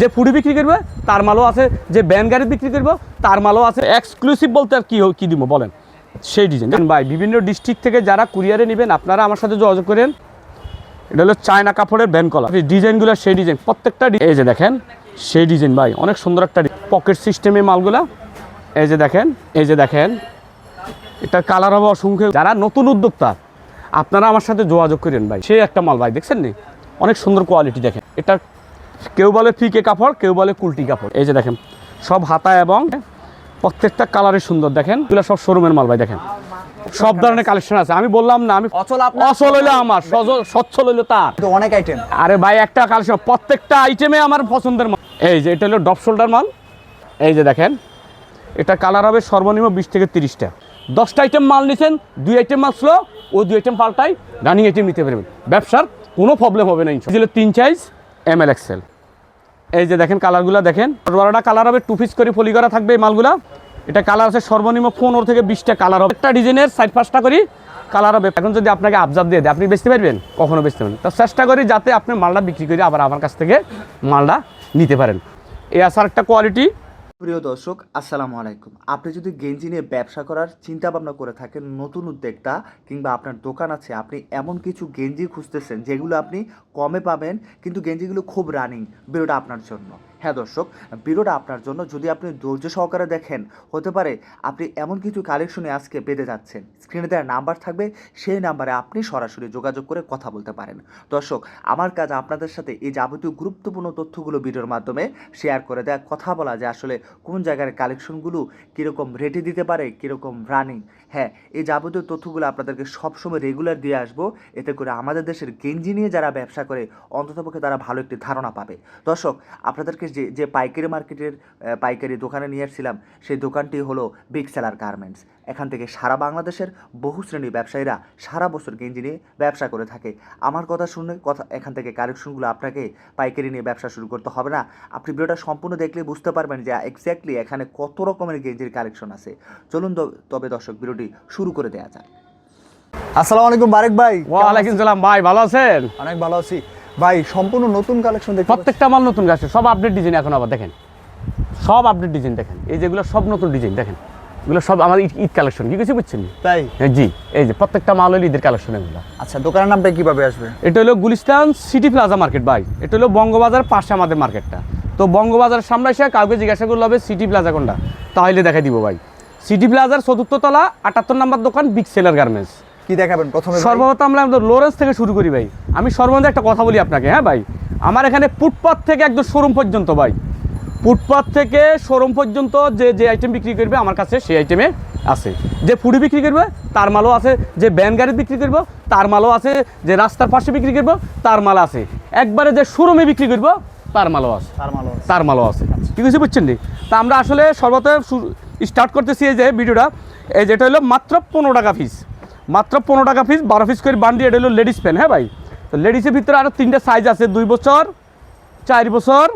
যে ফুডি বিক্রি করবে, তার মালও আছে। যে ব্যান গাড়ি বিক্রি করবে, তার মালও আছে। এক্সক্লুসিভ বলতে আর কি কী দিব বলেন? সেই ডিজাইন ভাই, বিভিন্ন ডিস্ট্রিক্ট থেকে যারা কুরিয়ারে নেবেন, আপনারা আমার সাথে যোগাযোগ করেন। এটা হলো চায়না কাপড়ের ব্যান কলা। ডিজাইনগুলো সেই ডিজাইন প্রত্যেকটা এই যে দেখেন, সেই ডিজাইন ভাই, অনেক সুন্দর একটা পকেট সিস্টেমে মালগুলা। এই যে দেখেন, এই যে দেখেন এটা কালার হবে অসংখ্য। যারা নতুন উদ্যোক্তা, আপনারা আমার সাথে যোগাযোগ করেন ভাই। সেই একটা মাল ভাই, দেখছেন নি? অনেক সুন্দর কোয়ালিটি দেখেন। এটা কেউ বলে ফিকে কাপড় কেউ বলে কুলটি কাপড়। এই যে দেখেন সব হাতা এবং প্রত্যেকটা কালারে সুন্দর দেখেন? এগুলো সব শোরুমের মাল ভাই দেখেন? সব ধরনের কালেকশন আছে। আমি বললাম না আমি অচল হইল আমার সচ্ছল হইল তার। অনেক আইটেম আরে ভাই একটা কালেকশন প্রত্যেকটা আইটেমে আমার পছন্দের মাল। এই যে এটা হলো ডপ শোল্ডার মাল। এই যে দেখেন এটা কালার হবে সর্বনিম্ন বিশ থেকে তিরিশটা। দশটা আইটেম মাল নিছেন দুই আইটেম মাল স্লো ওই দুই আইটেম পাল্টাই রানিং আইটেম নিতে পারবেন। ব্যবসার কোনো প্রবলেম হবে না ইনশাল্লাহ। তিন সাইজ এম এল এক্সেল এই যে দেখেন কালারগুলো দেখেন। বারোটা কালার হবে টু পিস করে ফলি করা থাকবে এই মালগুলা। এটা কালার আছে সর্বনিম্ন পনেরো থেকে বিশটা কালার হবে। একটা ডিজাইনের সাইড পাঁচটা করি কালার হবে। এখন যদি আপনাকে আবজাব দিয়ে দেয়, আপনি বেচতে পারবেন? কখনো বেচতে পারবেন তো চেষ্টা করি যাতে আপনি মালটা বিক্রি করে আবার আমার কাছ থেকে মালটা নিতে পারেন। এ আসার একটা কোয়ালিটি প্রিয় দর্শক, আসসালামু আলাইকুম। আপনি যদি গেঞ্জি নিয়ে ব্যবসা করার চিন্তা ভাবনা করে থাকেন, নতুন উদ্যোক্তা কিংবা আপনার দোকান আছে, আপনি এমন কিছু গেঞ্জি খুঁজতেছেন যেগুলো আপনি কমে পাবেন, কিন্তু গেঞ্জিগুলো খুব রানিং, ভিডিওটা আপনার জন্য। হ্যাঁ দর্শক, ভিডিওটা আপনার জন্য। যদি আপনি ধৈর্য সহকারে দেখেন, হতে পারে আপনি এমন কিছু কালেকশনে আজকে পেতে যাচ্ছেন। স্ক্রিনে দেওয়ার নাম্বার থাকবে, সেই নাম্বারে আপনি সরাসরি যোগাযোগ করে কথা বলতে পারেন। দর্শক, আমার কাজ আপনাদের সাথে এই যাবতীয় গুরুত্বপূর্ণ তথ্যগুলো ভিডিওর মাধ্যমে শেয়ার করে দেওয়া কথা বলা যে আসলে কোন জায়গার কালেকশনগুলো কীরকম রেটে দিতে পারে, কীরকম রানিং হ্যাঁ এই যাবতীয় তথ্যগুলো আপনাদেরকে সবসময় রেগুলার দিয়ে আসব। এতে করে আমাদের দেশের গেঞ্জি নিয়ে যারা ব্যবসা করে, অন্ততপক্ষে তারা ভালো একটি ধারণা পাবে। দর্শক, আপনাদেরকে যে যে পাইকারি মার্কেটের পাইকারি দোকানে নিয়ে এসেছিলাম সেই দোকানটি হলো বিগ সেলার গার্মেন্টস এখান থেকে সারা বাংলাদেশের বহু শ্রেণির ব্যবসায়ীরা সারা বছর গেঞ্জি নিয়ে ব্যবসা করে থাকে। আমার কথা শুনে কথা এখান থেকে কালেকশনগুলো আপনাকে পাইকারি নিয়ে ব্যবসা শুরু করতে হবে না। আপনি ভিডিওটা সম্পূর্ণ দেখলে বুঝতে পারবেন যে এক্স্যাক্টলি এখানে কত রকমের গেঞ্জির কালেকশন আছে। চলুন তবে দর্শক ভিডিওটি শুরু করে দেওয়া যাক। আসসালামু আলাইকুম বারেক ভাই। ওয়ালাইকুম সালাম ভাই ভালো আছেন? অনেক ভালো আছি। ভাই সম্পূর্ণ নতুন কালেকশন দেখতে প্রত্যেকটা মাল নতুন গাছে সব আপডেট ডিজাইন এখন আবার দেখেন। সব আপডেট ডিজাইন দেখেন। এই যেগুলো সব নতুন ডিজাইন দেখেন। এগুলো সব আমার ঈদ- ঈদ কালেকশন কি কিছু বুঝছেন? তাই? হ্যাঁ, জি। এই যে প্রত্যেকটা মাল হলো ঈদের কালেকশন এগুলো। আচ্ছা দোকানের নামটা কীভাবে আসবে? এটা হলো গুলিস্তান সিটি প্লাজা মার্কেট ভাই। এটা হলো বঙ্গবাজার পাশে আমাদের মার্কেটটা। তো বঙ্গবাজার সামনে এসে কাউকে জিজ্ঞাসা করলে হবে সিটি প্লাজা কোনটা? তাহলে দেখাই দিব ভাই। সিটি প্লাজার চতুর্থ তলা আটাত্তর নম্বর দোকান বিগ সেলার গার্মেন্টস কি দেখাবেন প্রথমে? সর্বপ্রথম আমরা আমাদের লোরেন্স থেকে শুরু করি ভাই। আমি সর্বমধ্যে একটা কথা বলি আপনাকে হ্যাঁ ভাই? আমার এখানে ফুটপাথ থেকে একদম শোরুম পর্যন্ত ভাই। ফুটপাথ থেকে শোরুম পর্যন্ত যে যে আইটেম বিক্রি করবে আমার কাছে সেই আইটেমে আছে। যে ফুডি বিক্রি করবে তার মালও আছে। যে ব্যান গাড়ি বিক্রি করব তার মালও আছে। যে রাস্তার পাশে বিক্রি করব তার মাল আছে। একবারে যে শোরুমে বিক্রি করব তার মালও আছে। তার মালও আছে। ঠিক আছে। বুঝছেন নি? তা আমরা আসলে সর্বপ্রথম স্টার্ট করতেছি এই যে ভিডিওটা এই যেটা হলো মাত্র পনেরো টাকা ফিস মাত্র পনেরো টাকা পিস বারো পিস করে বান্ডি এটা হলো লেডিস প্যান হ্যাঁ ভাই? তো লেডিসের ভিতরে আরও তিনটা সাইজ আছে, দুই বছর, চার বছর,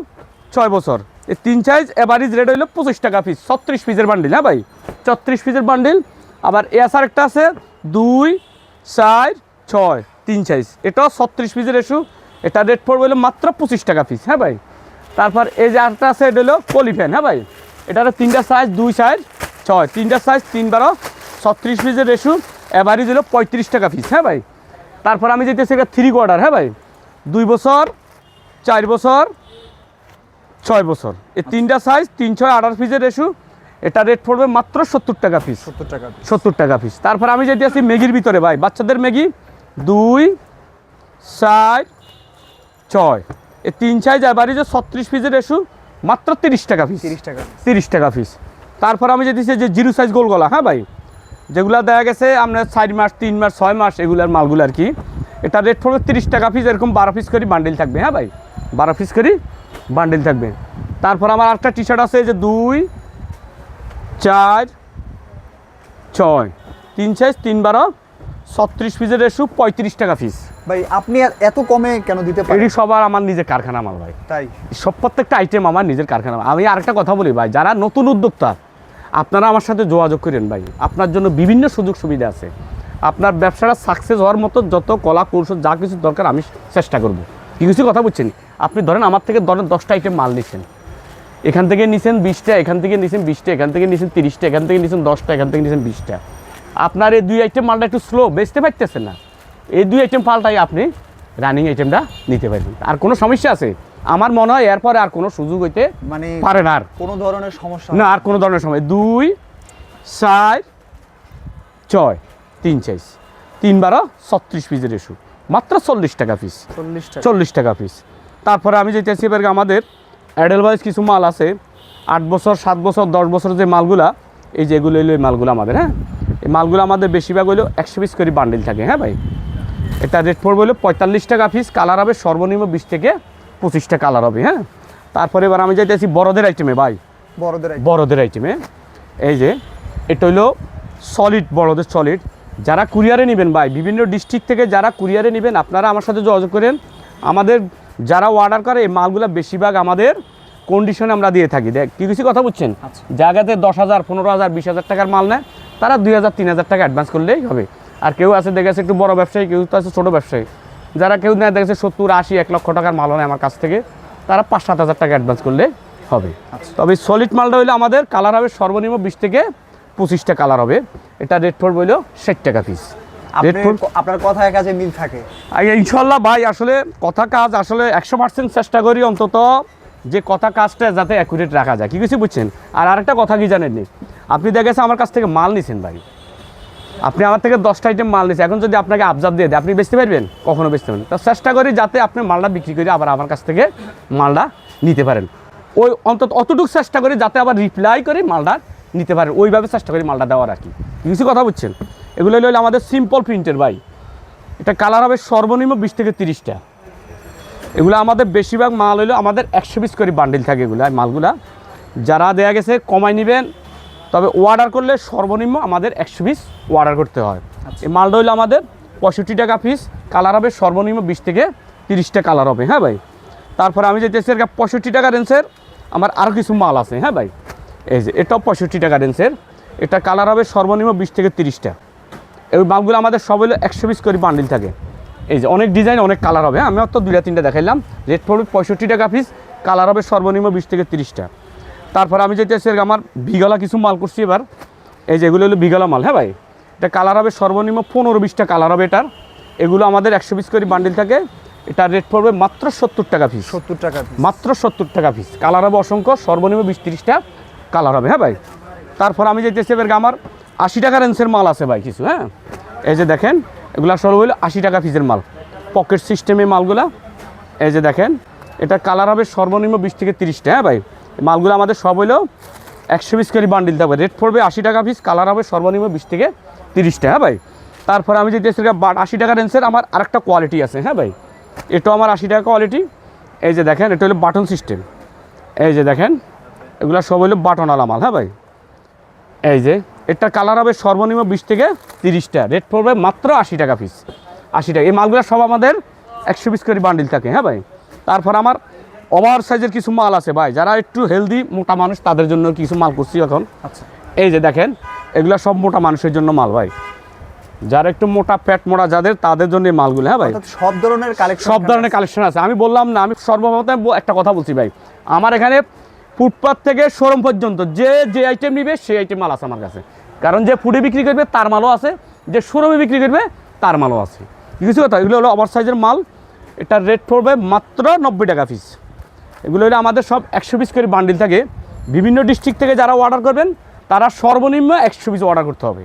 ছয় বছর। এই তিন সাইজ এভারেজ রেট হলো পঁচিশ টাকা পিস ছত্রিশ পিসের বান্ডিল হ্যাঁ ভাই? ছত্রিশ পিসের বান্ডিল আবার এস আর একটা আছে, দুই, চার, ছয়, তিন সাইজ এটাও ছত্রিশ পিসের এসু এটা রেট পড়বে হলো মাত্র পঁচিশ টাকা পিস হ্যাঁ ভাই? তারপর এই যে আরেকটা আছে, এটা হলো পলিফ্যান হ্যাঁ ভাই? এটা তিনটা সাইজ দুই সাইজ ছয়। তিনটা সাইজ তিন বারো, ছত্রিশ পিসের রেসু এভারেজ হলো পঁয়ত্রিশ টাকা পিস হ্যাঁ ভাই? তারপর আমি যেতেছি এটা থ্রি কোয়ার্টার হ্যাঁ ভাই? দুই বছর চার বছর ছয় বছর। এই তিনটা সাইজ তিন ছয় আঠারো পিসের রেসু এটা রেট পড়বে মাত্র সত্তর টাকা পিস সত্তর টাকা সত্তর টাকা পিস তারপর আমি যেতে আছি ম্যাগির ভিতরে ভাই। বাচ্চাদের ম্যাগি দুই চার ছয়। এই তিন সাইজ এবারে যে ছত্রিশ পিসের রেসু মাত্র তিরিশ টাকা পিস তিরিশ টাকা তিরিশ টাকা পিস তারপর আমি যেতেছি যে জিরো সাইজ গোল গলা হ্যাঁ ভাই? যেগুলা দেখা গেছে আপনার চার মাস তিন মাস ছয় মাস এগুলার মালগুলো আর কি। এটা রেট পড়বে তিরিশ টাকা পিস এরকম বারো পিস করে বান্ডিল থাকবে হ্যাঁ ভাই? বারো পিস করে বান্ডিল থাকবে। তারপর আমার একটা টি শার্ট আছে যে দুই চার ছয়। তিন সাইজ তিন বারো ছত্রিশ পিসের রেসু পঁয়ত্রিশ টাকা পিস ভাই আপনি আর এত কমে কেন দিতে পারেন? এটি সবার আমার নিজের কারখানা মাল ভাই। তাই? সব প্রত্যেকটা আইটেম আমার নিজের কারখানা আমি আরেকটা কথা বলি ভাই যারা নতুন উদ্যোক্তা আপনারা আমার সাথে যোগাযোগ করেন ভাই। আপনার জন্য বিভিন্ন সুযোগ সুবিধা আছে। আপনার ব্যবসাটা সাকসেস হওয়ার মতো যত কলা কৌশল যা কিছু দরকার আমি চেষ্টা করব। কি কিছু কথা বুঝছেন আপনি ধরেন আমার থেকে ধরেন দশটা আইটেম মাল নিচ্ছেন এখান থেকে নিছেন বিশটা, এখান থেকে নিছেন বিশটা, এখান থেকে নিছেন তিরিশটা, এখান থেকে নিছেন দশটা, এখান থেকে নিছেন বিশটা। আপনার এই দুই আইটেম মালটা একটু স্লো বেচতে পারতেছেন না। এই দুই আইটেম পাল্টাই আপনি রানিং আইটেমটা নিতে পারবেন। আর কোনো সমস্যা আছে? আমার মনে হয় এরপরে আর কোনো সুযোগ হইতে মানে পারে না আর। কোনো ধরনের সমস্যা না আর কোনো ধরনের সময় দুই চার ছয় তিন চাইস। তিন বারো ছত্রিশ পিসের ইস্যু মাত্র চল্লিশ টাকা পিস চল্লিশ টাকা। চল্লিশ টাকা পিস তারপরে আমি যেতেছি এবার আমাদের অ্যাডেলভাইজ কিছু মাল আছে। আট বছর সাত বছর দশ বছর যে মালগুলা এই যে এগুলো হইল এই মালগুলো আমাদের হ্যাঁ? এই মালগুলো আমাদের বেশিরভাগ হইল একশো পিস করে বান্ডিল থাকে হ্যাঁ ভাই? এটা রেট পড়বে হলো পঁয়তাল্লিশ টাকা পিস কালার হবে সর্বনিম্ন বিশ থেকে পঁচিশটা কালার হবে হ্যাঁ? তারপরে এবার আমি যাইতেছি বড়দের আইটেমে ভাই। বড়দের। বড়দের আইটেমে এই যে এটা হইল সলিড বড়দের সলিড যারা কুরিয়ারে নেবেন ভাই বিভিন্ন ডিস্ট্রিক্ট থেকে যারা কুরিয়ারে নেবেন আপনারা আমার সাথে যোগাযোগ করেন। আমাদের যারা অর্ডার করে এই মালগুলো বেশিরভাগ আমাদের কন্ডিশনে আমরা দিয়ে থাকি। দেখ কি কিছু কথা বুঝছেন? আচ্ছা। জায়গাতে দশ হাজার পনেরো হাজার বিশ হাজার টাকার মাল নেয় তারা দুই হাজার তিন হাজার টাকা অ্যাডভান্স করলেই হবে। আর কেউ আছে দেখে আছে একটু বড় ব্যবসায়ী কেউ তো আছে ছোটো ব্যবসায়ী। যারা কেউ নেয় দেখেছে সত্তর আশি এক লক্ষ টাকার মাল নেয় আমার কাছ থেকে তারা পাঁচ সাত হাজার টাকা অ্যাডভান্স করলে হবে। তবে সলিড মালটা হইলে আমাদের কালার হবে সর্বনিম্ন বিশ থেকে পঁচিশটা কালার হবে। এটা রেট পড়বে হইল ষাট টাকা পিস আপনার কথায় কাজে মিল থাকে। ইনশাল্লাহ ভাই আসলে কথা কাজ আসলে একশো পার্সেন্ট চেষ্টা করি অন্তত যে কথা কাজটা যাতে অ্যাকুরেট রাখা যায়। কি কিছু বুঝছেন? আর আরেকটা কথা কি জানেননি? আপনি দেখেছেন আমার কাছ থেকে মাল নিছেন ভাই। আপনি আমার থেকে দশটা আইটেম মাল নিছেন এখন যদি আপনাকে আবজাব দিয়ে দেয়, আপনি বেচতে পারবেন? কখনো বেচতে পারবেন তো চেষ্টা করি যাতে আপনি মালটা বিক্রি করে আবার আমার কাছ থেকে মালটা নিতে পারেন। ওই অন্তত অতটুকু চেষ্টা করি যাতে আবার রিপ্লাই করে মালটা নিতে পারেন। ওইভাবে চেষ্টা করি মালটা দেওয়ার আর কি। কিছু কথা বুঝছেন? এগুলো হলো আমাদের সিম্পল প্রিন্টের ভাই। এটা কালার হবে সর্বনিম্ন বিশ থেকে তিরিশটা। এগুলো আমাদের বেশিরভাগ মাল হলো আমাদের একশো পিস করে বান্ডিল থাকে এগুলো মালগুলা। যারা দেয়া গেছে কমাই নেবেন তবে অর্ডার করলে সর্বনিম্ন আমাদের একশো পিস অর্ডার করতে হয়। এই মালটা হইল আমাদের পঁয়ষট্টি টাকা পিস কালার হবে সর্বনিম্ন বিশ থেকে তিরিশটা কালার হবে হ্যাঁ ভাই? তারপরে আমি যেতেছি এর পঁয়ষট্টি টাকা রেঞ্জের আমার আরও কিছু মাল আছে হ্যাঁ ভাই? এই যে এটাও পঁয়ষট্টি টাকা রেঞ্জের এটা কালার হবে সর্বনিম্ন বিশ থেকে তিরিশটা এই মালগুলো আমাদের সব হলো একশো পিস করে বান্ডিল থাকে। এই যে অনেক ডিজাইন অনেক কালার হবে হ্যাঁ? আমি তো দুইটা তিনটা দেখাইলাম। রেট পড়বে পঁয়ষট্টি টাকা পিস কালার হবে সর্বনিম্ন বিশ থেকে তিরিশটা তারপর আমি হচ্ছে আমার বিগলা কিছু মাল করছি এবার। এই যে এগুলো হলো বিগলা মাল হ্যাঁ ভাই? এটা কালার হবে সর্বনিম্ন পনেরো বিশটা কালার হবে এটার। এগুলো আমাদের একশো পিস করে বান্ডিল থাকে। এটার রেট পড়বে মাত্র সত্তর টাকা পিস সত্তর টাকা মাত্র সত্তর টাকা পিস কালার হবে অসংখ্য সর্বনিম্ন বিশ তিরিশটা কালার হবে হ্যাঁ ভাই? তারপর আমি যেতেছি এবার আমার আশি টাকা রেঞ্জের মাল আছে ভাই কিছু হ্যাঁ? এই যে দেখেন এগুলো সব হলো আশি টাকা পিসের মাল। পকেট সিস্টেমে মালগুলা। এই যে দেখেন এটা কালার হবে সর্বনিম্ন বিশ থেকে তিরিশটা হ্যাঁ ভাই? মালগুলো আমাদের সব হলো একশো পিস করে বান্ডিল থাকবে। রেট পড়বে আশি টাকা পিস কালার হবে সর্বনিম্ন বিশ থেকে তিরিশটা হ্যাঁ ভাই? তারপর আমি যেতেছি আশি টাকা রেঞ্জের আমার আরেকটা কোয়ালিটি আছে হ্যাঁ ভাই? এটাও আমার আশি টাকা কোয়ালিটি এই যে দেখেন, এটা হলো বাটন সিস্টেম এই যে দেখেন, এগুলো সব হলো বাটনওয়ালা মাল হ্যাঁ ভাই? এই যে, এটা কালার হবে সর্বনিম্ন বিশ থেকে তিরিশটা রেট পড়বে মাত্র আশি টাকা পিস আশি টাকা। এই মালগুলো সব আমাদের একশো পিস করে বান্ডিল থাকে হ্যাঁ ভাই? তারপর আমার ওভার সাইজের কিছু মাল আছে ভাই যারা একটু হেলদি মোটা মানুষ তাদের জন্য কিছু মাল করছি এখন। আচ্ছা। এই যে দেখেন এগুলো সব মোটা মানুষের জন্য মাল ভাই। যারা একটু মোটা প্যাট মোটা যাদের তাদের জন্য মালগুলো হ্যাঁ ভাই? সব ধরনের কালেকশন সব ধরনের কালেকশন আছে। আমি বললাম না আমি সর্বপ্রথম একটা কথা বলছি ভাই। আমার এখানে ফুটপাথ থেকে শোরুম পর্যন্ত যে যে আইটেম নিবে সেই আইটেম মাল আছে আমার কাছে। কারণ যে ফুডে বিক্রি করবে তার মালও আছে। যে শোরুমে বিক্রি করবে তার মালও আছে। কিছু কথা এগুলো হলো ওভার সাইজের মাল। এটার রেট পড়বে মাত্র নব্বই টাকা পিস এগুলো হলো আমাদের সব একশো পিস করে বান্ডিল থাকে। বিভিন্ন ডিস্ট্রিক্ট থেকে যারা অর্ডার করবেন তারা সর্বনিম্ন একশো পিস অর্ডার করতে হবে।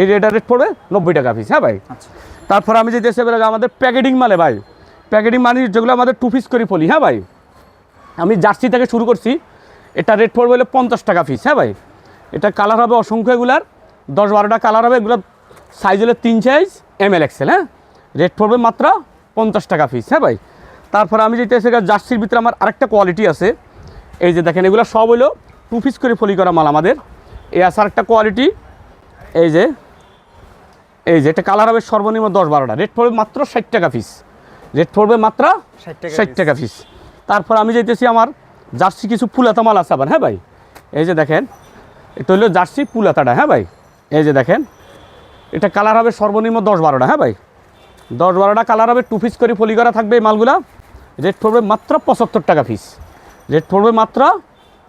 এই রেটার রেট পড়বে নব্বই টাকা পিস হ্যাঁ ভাই? আচ্ছা। তারপর আমি যে দেশে বেরোলাম আমাদের প্যাকেটিং মালে ভাই। প্যাকেটিং মানে যেগুলো আমাদের টু পিস করে ফলি হ্যাঁ ভাই? আমি জার্সি থেকে শুরু করছি এটা রেট পড়বে হলো পঞ্চাশ টাকা পিস হ্যাঁ ভাই? এটা কালার হবে অসংখ্য এগুলার। দশ বারোটা কালার হবে এগুলো সাইজ হলে তিন সাইজ এম এল এক্সেল হ্যাঁ? রেট পড়বে মাত্র পঞ্চাশ টাকা পিস হ্যাঁ ভাই? তারপর আমি যেটা এসে জার্সির ভিতরে আমার আরেকটা কোয়ালিটি আছে। এই যে দেখেন এগুলো সব হলো টু পিস করে ফলি করা মাল আমাদের। এই আছে আরেকটা কোয়ালিটি এই যে এই যে এটা কালার হবে সর্বনিম্ন দশ বারোটা। রেট পড়বে মাত্র ষাট টাকা পিস রেট পড়বে মাত্র ষাট টাকা পিস তারপর আমি যেতেছি আমার জার্সি কিছু পুলাতা মাল আছে আবার হ্যাঁ ভাই? এই যে দেখেন এটা হলো জার্সি পুলাতাটা হ্যাঁ ভাই? এই যে দেখেন এটা কালার হবে সর্বনিম্ন দশ বারোটা হ্যাঁ ভাই? দশ বারোটা কালার হবে টু পিস করে ফলি করা থাকবে এই মালগুলা। রেট পড়বে মাত্র পঁচাত্তর টাকা পিস রেট পড়বে মাত্র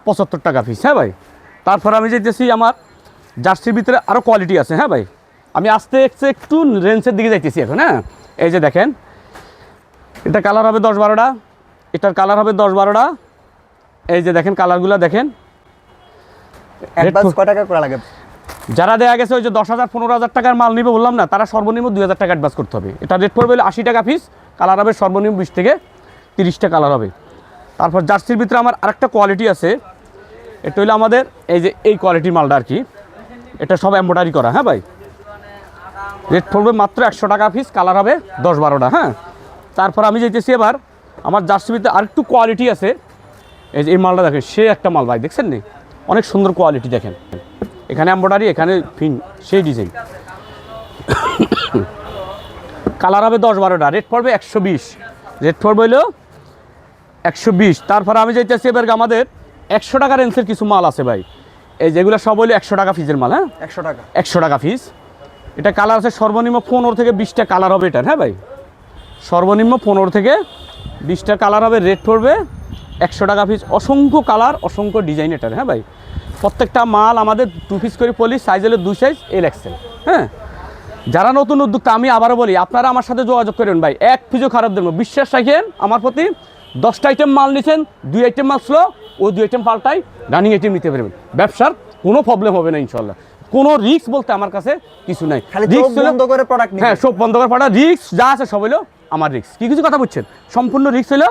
পঁচাত্তর টাকা পিস হ্যাঁ ভাই? তারপর আমি যেতেছি আমার জার্সির ভিতরে আরও কোয়ালিটি আছে হ্যাঁ ভাই? আমি আস্তে আস্তে একটু রেঞ্জের দিকে যাইতেছি এখন হ্যাঁ? এই যে দেখেন এটা কালার হবে দশ বারোটা এটার কালার হবে দশ বারোটা। এই যে দেখেন কালারগুলো দেখেন। যারা দেয়া গেছে ওই যে দশ হাজার পনেরো হাজার টাকার মাল নিবে বললাম না তারা সর্বনিম্ন দুই হাজার টাকা অ্যাডভান্স করতে হবে। এটা রেট পড়বে আশি টাকা পিস কালার হবে সর্বনিম্ন বিশ থেকে তিরিশটা কালার হবে। তারপর জার্সির ভিতরে আমার আরেকটা কোয়ালিটি আছে। এটা হলো আমাদের এই যে এই কোয়ালিটির মালটা আর কি এটা সব এম্ব্রয়ডারি করা হ্যাঁ ভাই? রেট পড়বে মাত্র একশো টাকা পিস কালার হবে দশ বারোটা হ্যাঁ? তারপর আমি যেতেছি এবার, আমার জার্সির ভিতরে আরেকটু কোয়ালিটি আছে। এই যে এই মালটা দেখেন, সে একটা মাল ভাই, দেখছেন নি? অনেক সুন্দর কোয়ালিটি দেখেন। এখানে এম্ব্রয়ডারি এখানে ফিন সেই ডিজাইন কালার হবে দশ বারোটা রেট পড়বে একশো বিশ। রেট পড়বে হলো একশো বিশ। তারপর আমি যাইতেছি এবার আমাদের একশো টাকা রেঞ্জের কিছু মাল আছে ভাই। এই যেগুলো সব হলো একশো টাকা ফিজের মাল হ্যাঁ? একশো টাকা। একশো টাকা ফিস এটা কালার আছে সর্বনিম্ন পনেরো থেকে বিশটা কালার হবে এটার হ্যাঁ ভাই? সর্বনিম্ন পনেরো থেকে বিশটা কালার হবে রেট পড়বে। একশো টাকা পিস অসংখ্য কালার অসংখ্য ডিজাইন এটার হ্যাঁ ভাই? প্রত্যেকটা মাল আমাদের টু পিস করে পলি সাইজ হলে দুই সাইজ এল এক্সেল হ্যাঁ? যারা নতুন উদ্যোক্তা আমি আবারও বলি আপনারা আমার সাথে যোগাযোগ করেন ভাই। এক পিজও খারাপ দেবেন বিশ্বাস রাখেন আমার প্রতি দশটা আইটেম মাল নিছেন দুই আইটেম মাল স্লো ও দুই আইটেম পাল্টাই রানিং আইটেম নিতে পারবেন। ব্যবসার কোনো প্রবলেম হবে না ইনশাল্লাহ কোনো রিস্ক বলতে আমার কাছে কিছু নাই। বন্ধ করে প্রোডাক্ট হ্যাঁ সব বন্ধ করার পর রিক্স যা আছে সব হলো আমার রিক্স কি কিছু কথা বুঝছেন সম্পূর্ণ রিক্স হলো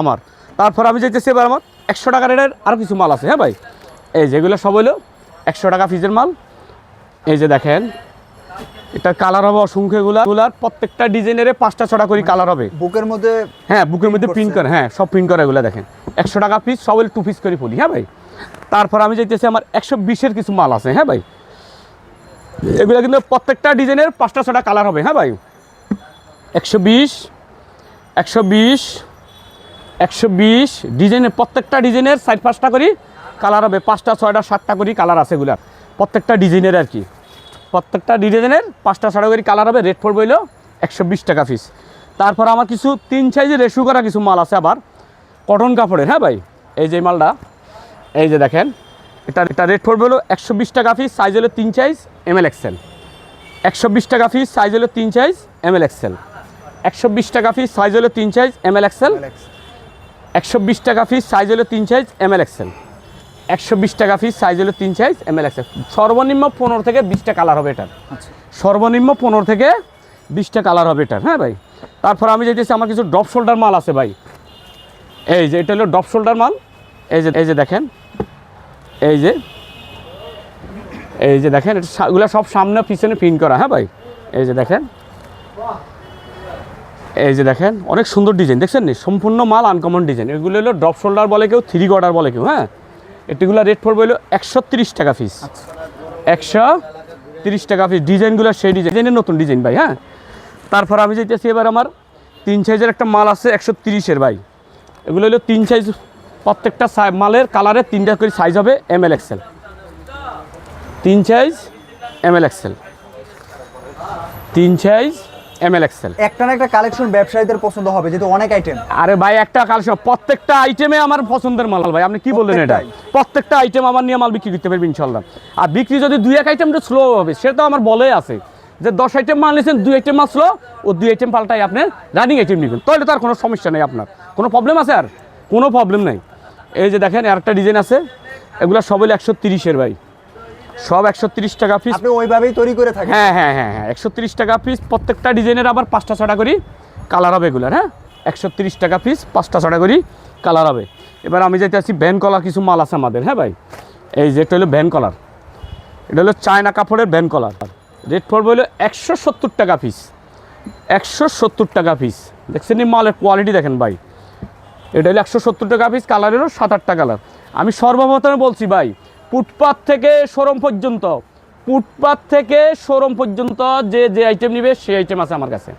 আমার। তারপর আমি যেতেছি এবার আমার একশো টাকা রেটের আরও কিছু মাল আছে হ্যাঁ ভাই? এই যেগুলো সব হলো একশো টাকা ফিজের মাল। এই যে দেখেন এটা কালার হবে অসংখ্য এগুলা। এগুলার প্রত্যেকটা ডিজাইনের পাঁচটা ছটা করে কালার হবে। বুকের মধ্যে হ্যাঁ বুকের মধ্যে প্রিন্ট। করে হ্যাঁ সব প্রিন্ট করে এগুলো দেখেন। একশো টাকা পিস সব টু পিস করে পড়ি হ্যাঁ ভাই? তারপর আমি যেতেছি আমার একশো বিশের কিছু মাল আছে হ্যাঁ ভাই? এগুলো কিন্তু প্রত্যেকটা ডিজাইনের পাঁচটা ছটা কালার হবে হ্যাঁ ভাই? একশো বিশ একশো বিশ একশো বিশ ডিজাইনের প্রত্যেকটা ডিজাইনের সাইড পাঁচটা করি কালার হবে পাঁচটা ছয়টা সাতটা করি কালার আছে এগুলার। প্রত্যেকটা ডিজাইনের আর কি। প্রত্যেকটা ডিজাইনের পাঁচটা করে কালার হবে রেট পড়বে হলো একশো বিশ টাকা পিস তারপর আমার কিছু তিন সাইজের রেশু করা কিছু মাল আছে আবার। কটন কাপড়ের হ্যাঁ ভাই? এই যে মালটা এই যে দেখেন এটা এটা রেট পড়বে হলো একশো বিশ টাকা পিস সাইজ হলো তিন সাইজ এম এল এক্সেল একশো বিশ টাকা পিস সাইজ হলো তিন সাইজ এম এল এক্সেল একশো বিশ টাকা পিস সাইজ হলো তিন সাইজ এম এল এক্সেল একশো বিশ টাকা পিস সাইজ হলো তিন সাইজ এম এল এক্সেল একশো বিশ টাকা পিস সাইজ হলো তিন সাইজ এম এল এক্সেল সর্বনিম্ন পনেরো থেকে বিশটা কালার হবে এটার। আচ্ছা। সর্বনিম্ন পনেরো থেকে বিশটা কালার হবে এটার হ্যাঁ ভাই? তারপর আমি যেতেছি আমার কিছু ড্রপ শোল্ডার মাল আছে ভাই। এই যে এটা হলো ড্রপ শোল্ডার মাল। এই যে এই যে দেখেন। এই যে এই যে দেখেন এগুলো সব সামনে পিছনে প্রিন্ট করা হ্যাঁ ভাই? এই যে দেখেন। এই যে দেখেন অনেক সুন্দর ডিজাইন দেখছেন নি? সম্পূর্ণ মাল আনকমন ডিজাইন এগুলো হলো ড্রপ শোল্ডার বলে কেউ থ্রি গডার বলে কেউ হ্যাঁ? এটিগুলো রেট পড়বে হলো একশো টাকা পিস একশো তিরিশ টাকা পিস ডিজাইনগুলো সেই ডিজাইনের নতুন ডিজাইন ভাই হ্যাঁ? তারপর আমি যেতেছি এবার আমার তিন সাইজের একটা মাল আছে একশো তিরিশের ভাই। এগুলো হলো তিন সাইজ প্রত্যেকটা মালের কালারের তিনটা করে সাইজ হবে এম এল এক্সেল তিন সাইজ এম এল এক্সেল তিন সাইজ এম এল এক্সেল একটা না একটা কালেকশন ব্যবসায়ীদের পছন্দ হবে যেহেতু অনেক আইটেম আরে ভাই একটা কালেকশন প্রত্যেকটা আইটেমে আমার পছন্দের মাল ভাই আপনি কি বললেন এটা? প্রত্যেকটা আইটেম আমার নিয়ে মাল বিক্রি করতে পারবেন ইনশাল্লাহ আর বিক্রি যদি দুই এক আইটেম স্লো হবে সেটা তো আমার বলে আছে যে দশ আইটেম মাল নিয়েছেন দুই আইটেম মাল স্লো ও দুই আইটেম পাল্টাই আপনি রানিং আইটেম নেবেন। তাহলে তো আর কোনো সমস্যা নেই আপনার। কোনো প্রবলেম আছে আর? কোনো প্রবলেম নেই। এই যে দেখেন আর একটা ডিজাইন আছে এগুলো সব হলো একশো তিরিশের ভাই। সব একশো তিরিশ টাকা পিস আপনি ওইভাবেই তৈরি করে থাকেন। হ্যাঁ হ্যাঁ হ্যাঁ হ্যাঁ একশো তিরিশ টাকা পিস প্রত্যেকটা ডিজাইনের আবার পাঁচটা ছটা করি কালার হবে এগুলার হ্যাঁ? একশো তিরিশ টাকা পিস পাঁচটা ছটা করি কালার হবে। এবার আমি যেতে আছি ভ্যান কলার কিছু মাল আছে আমাদের হ্যাঁ ভাই? এই যে এটা হলো ভ্যান কলার। এটা হলো চায়না কাপড়ের ভ্যান কলার। রেট পড়বে হলো একশো সত্তর টাকা পিস একশো সত্তর টাকা পিস দেখছেন এই মালের কোয়ালিটি দেখেন ভাই? এটা হলো একশো সত্তর টাকা পিস কালার হলো সাত আটটা কালার আমি সর্বপ্রথমে বলছি ভাই ফুটপাথ থেকে শোরুম পর্যন্ত ফুটপাথ থেকে শোরুম পর্যন্ত যে যে আইটেম নিবে সেই আইটেম আছে আমার কাছে।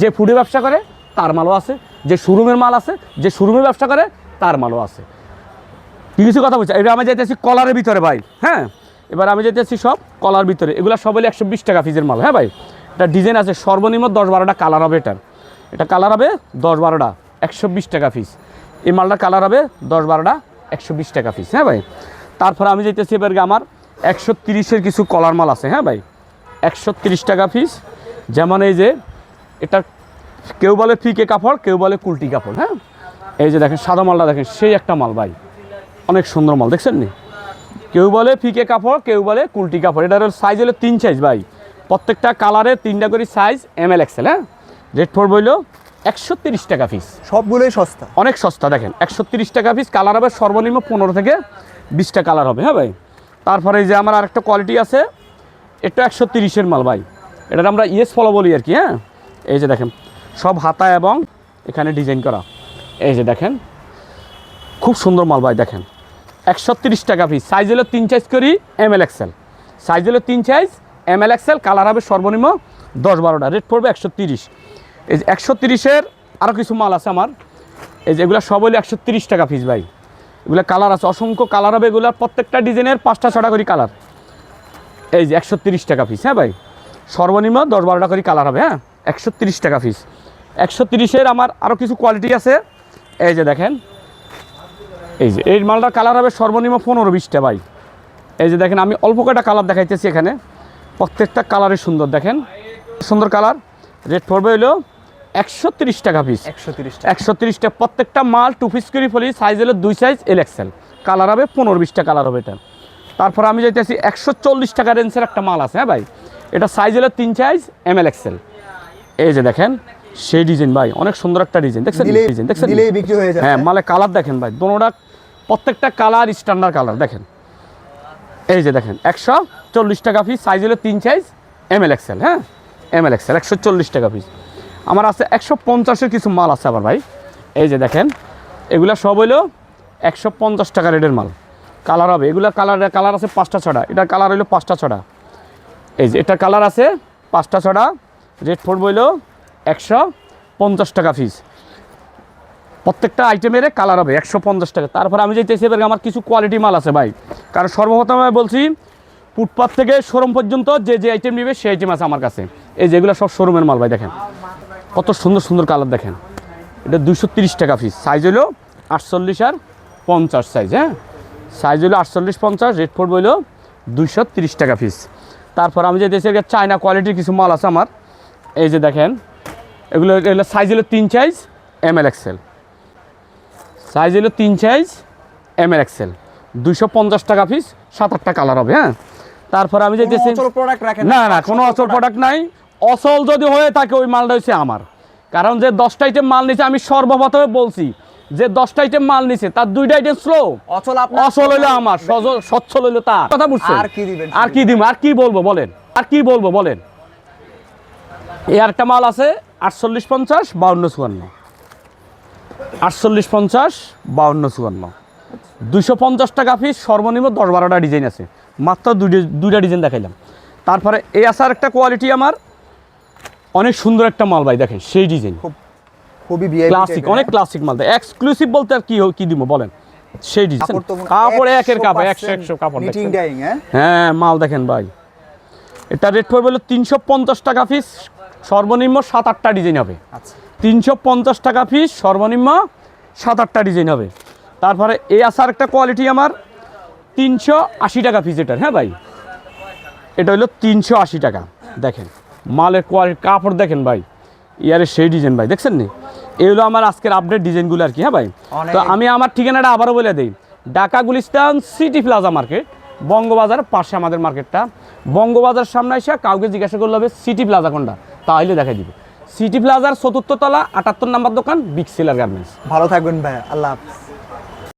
যে ফুডে ব্যবসা করে, তার মালও আছে। যে শোরুমের মাল আছে, যে শোরুমের ব্যবসা করে, তার মালও আছে। কিছু কথা বলছি, এবার আমি যাইতেছি কলারের ভিতরে ভাই হ্যাঁ? এবার আমি যাইতেছি সব কলার ভিতরে। এগুলো সব হলে একশো বিশ টাকা ফিজের মাল হ্যাঁ ভাই? এটা ডিজাইন আছে, সর্বনিম্ন দশ বারোটা কালার হবে এটার। এটা কালার হবে দশ বারোটা, একশো বিশ টাকা পিস এই মালটা কালার হবে দশ বারোটা, একশো বিশ টাকা পিস হ্যাঁ ভাই? তারপরে আমি যেতেছি এবার আমার একশো তিরিশের কিছু কলার মাল আছে হ্যাঁ ভাই? একশো তিরিশ টাকা পিস যেমন এই যে এটা কেউ বলে ফিকে কাপড় কেউ বলে কুলটি কাপড় হ্যাঁ? এই যে দেখেন সাদা মালটা দেখেন সেই একটা মাল ভাই। অনেক সুন্দর মাল দেখছেন নি? কেউ বলে ফিকে কাপড় কেউ বলে কুলটি কাপড়। এটার সাইজ হলো তিন সাইজ ভাই। প্রত্যেকটা কালারে তিনটা করে সাইজ এম এল এক্সেল হ্যাঁ? রেড ফোর হইল একশো তিরিশ টাকা পিস সবগুলোই সস্তা। অনেক সস্তা দেখেন। একশো তিরিশ টাকা পিস কালার হবে সর্বনিম্ন পনেরো থেকে বিশটা কালার হবে হ্যাঁ ভাই? তারপরে যে আমার আরেকটা কোয়ালিটি আছে, এটা একশো তিরিশের মাল ভাই। এটার আমরা ইয়েস ফলো বলি আর কি হ্যাঁ? এই যে দেখেন, সব হাতা এবং এখানে ডিজাইন করা। এই যে দেখেন, খুব সুন্দর মাল ভাই, দেখেন। একশো টাকা পিস সাইজ হলো তিন সাইজ করি এম এল এক্সেল সাইজ হলো তিন size M L XL colour হবে সর্বনিম্ন দশ বারোটা রেট পড়বে একশো তিরিশ। এই যে একশো তিরিশের আরও কিছু মাল আছে আমার। এই যে এগুলো সব হলো একশো তিরিশ টাকা পিস ভাই। এগুলো কালার আছে, অসংখ্য কালার হবে এগুলো, প্রত্যেকটা ডিজাইনের পাঁচটা ছটা করে কালার এই যে একশো টাকা পিস হ্যাঁ ভাই? সর্বনিম্ন দশ বারোটা করে কালার হবে হ্যাঁ? একশো টাকা পিস একশো তিরিশের আমার আরও কিছু কোয়ালিটি আছে। এই যে দেখেন, এই যে, এই মালটার কালার হবে সর্বনিম্ন পনেরো বিশটা ভাই। এই যে দেখেন, আমি অল্প কয়টা কালার দেখাইতেছি এখানে। প্রত্যেকটা কালারই সুন্দর, দেখেন। সুন্দর কালার রেট পড়বে হলো একশো তিরিশ টাকা পিস একশো তিরিশ তিরিশটা প্রত্যেকটা মাল টু পিস করে ফেলি সাইজ হলো দুই সাইজ এল এক্সেল কালার হবে পনেরো বিশটা কালার হবে এটা। তারপর আমি যাইতেছি একশো চল্লিশ টাকা রেঞ্জের একটা মাল আছে হ্যাঁ ভাই? এটা সাইজ হলো তিন সাইজ এম এল এক্সেল এই যে দেখেন সেই ডিজাইন ভাই অনেক সুন্দর একটা ডিজাইন দেখছেন? ডিজাইন দেখছেন? হয়ে হ্যাঁ মালে কালার দেখেন ভাই দোনোটা প্রত্যেকটা কালার স্ট্যান্ডার্ড কালার দেখেন। এই যে দেখেন একশো চল্লিশ টাকা পিস সাইজ হলো তিন সাইজ এম এল এক্সেল হ্যাঁ? এম এল এক্সেল একশো চল্লিশ টাকা পিস আমার আছে একশো পঞ্চাশের কিছু মাল আছে আবার ভাই। এই যে দেখেন, এগুলা সব হইল একশো পঞ্চাশ টাকা রেটের মাল। কালার হবে, এগুলা কালার কালার আছে পাঁচটা ছটা এটার কালার হইল পাঁচটা ছটা এই যে এটার কালার আছে পাঁচটা ছটা রেট পড়বে হইল একশো পঞ্চাশ টাকা পিস প্রত্যেকটা আইটেমের কালার হবে একশো পঞ্চাশ টাকা। তারপরে আমি যেতেছি এবার আমার কিছু কোয়ালিটি মাল আছে ভাই। কারণ সর্বপ্রথম আমি বলছি ফুটপাথ থেকে শোরুম পর্যন্ত যে যে আইটেম নেবে সেই আইটেম আছে আমার কাছে। এই যেগুলো সব শোরুমের মাল ভাই, দেখেন। কত সুন্দর সুন্দর কালার দেখেন। এটা দুশো তিরিশ টাকা পিস সাইজ হলো আটচল্লিশ আর পঞ্চাশ সাইজ হ্যাঁ? সাইজ হলো আটচল্লিশ পঞ্চাশ রেট পড়বে হলো দুইশো তিরিশ টাকা পিস তারপর আমি যে দেশে চায়না কোয়ালিটির কিছু মাল আছে আমার এই যে দেখেন এগুলো এগুলো সাইজ হলো তিন size M L XL size হলো তিন সাইজ এম এল এক্সেল দুইশো পঞ্চাশ টাকা পিস সাত আটটা কালার হবে হ্যাঁ? তারপর আমি যেতেছি প্রোডাক্ট না। না কোনো অচল প্রোডাক্ট নাই। অচল যদি হয়ে থাকে ওই মালটা হচ্ছে আমার। কারণ যে দশটা আইটেম মাল নিছে আমি সর্বপ্রথমে বলছি যে দশটা আইটেম মাল নিছে তার দুইটা আইটেম স্লো অচল অচল হইল আমার সচ্ছল হইল তার। কথা বুঝছেন? আর কি দিবেন? আর কি দিব আর কি বলব বলেন। আর কি বলব বলেন। এই আরেকটা মাল আছে আটচল্লিশ পঞ্চাশ বাউন্ন চুয়ান্ন। আটচল্লিশ পঞ্চাশ বাউন্ন চুয়ান্ন। দুশো পঞ্চাশ টাকা পিস সর্বনিম্ন দশ বারোটা ডিজাইন আছে। মাত্র দুইটা দুইটা ডিজাইন দেখাইলাম। তারপরে এই আসার একটা কোয়ালিটি আমার অনেক সুন্দর একটা মাল ভাই দেখেন সেই ডিজাইন খুবই ক্লাসিক অনেক ক্লাসিক মাল। এক্সক্লুসিভ বলতে আর কি কি দিব বলেন। সেই ডিজাইন কাপড় একের কাপড় একশো একশো কাপড় হ্যাঁ? হ্যাঁ মাল দেখেন ভাই। এটা রেট পড়বে হলো তিনশো পঞ্চাশ টাকা পিস সর্বনিম্ন সাত আটটা ডিজাইন হবে। আচ্ছা। তিনশো পঞ্চাশ টাকা পিস সর্বনিম্ন সাত আটটা ডিজাইন হবে। তারপরে এই আসার একটা কোয়ালিটি আমার তিনশো আশি টাকা পিস এটার হ্যাঁ ভাই? এটা হলো তিনশো আশি টাকা দেখেন। মালের কোয়ালিটি কাপড় দেখেন ভাই। ইয়ারে সেই ডিজাইন ভাই দেখছেন নি? এগুলো আমার আজকের আপডেট ডিজাইনগুলো আর কি হ্যাঁ ভাই? তো আমি আমার ঠিকানাটা আবারও বলে দিই। Dhaka Gulistan City Plaza market Bangabazar পাশে আমাদের মার্কেটটা বঙ্গবাজার সামনে এসে কাউকে জিজ্ঞাসা করলে হবে সিটি প্লাজা কোনটা? তাহলে দেখাই দিবে। সিটি প্লাজার চতুর্থ তলা আটাত্তর নাম্বার দোকান বিগ সেলার গার্মেন্টস ভালো থাকবেন ভাই আল্লাহ হাফিজ।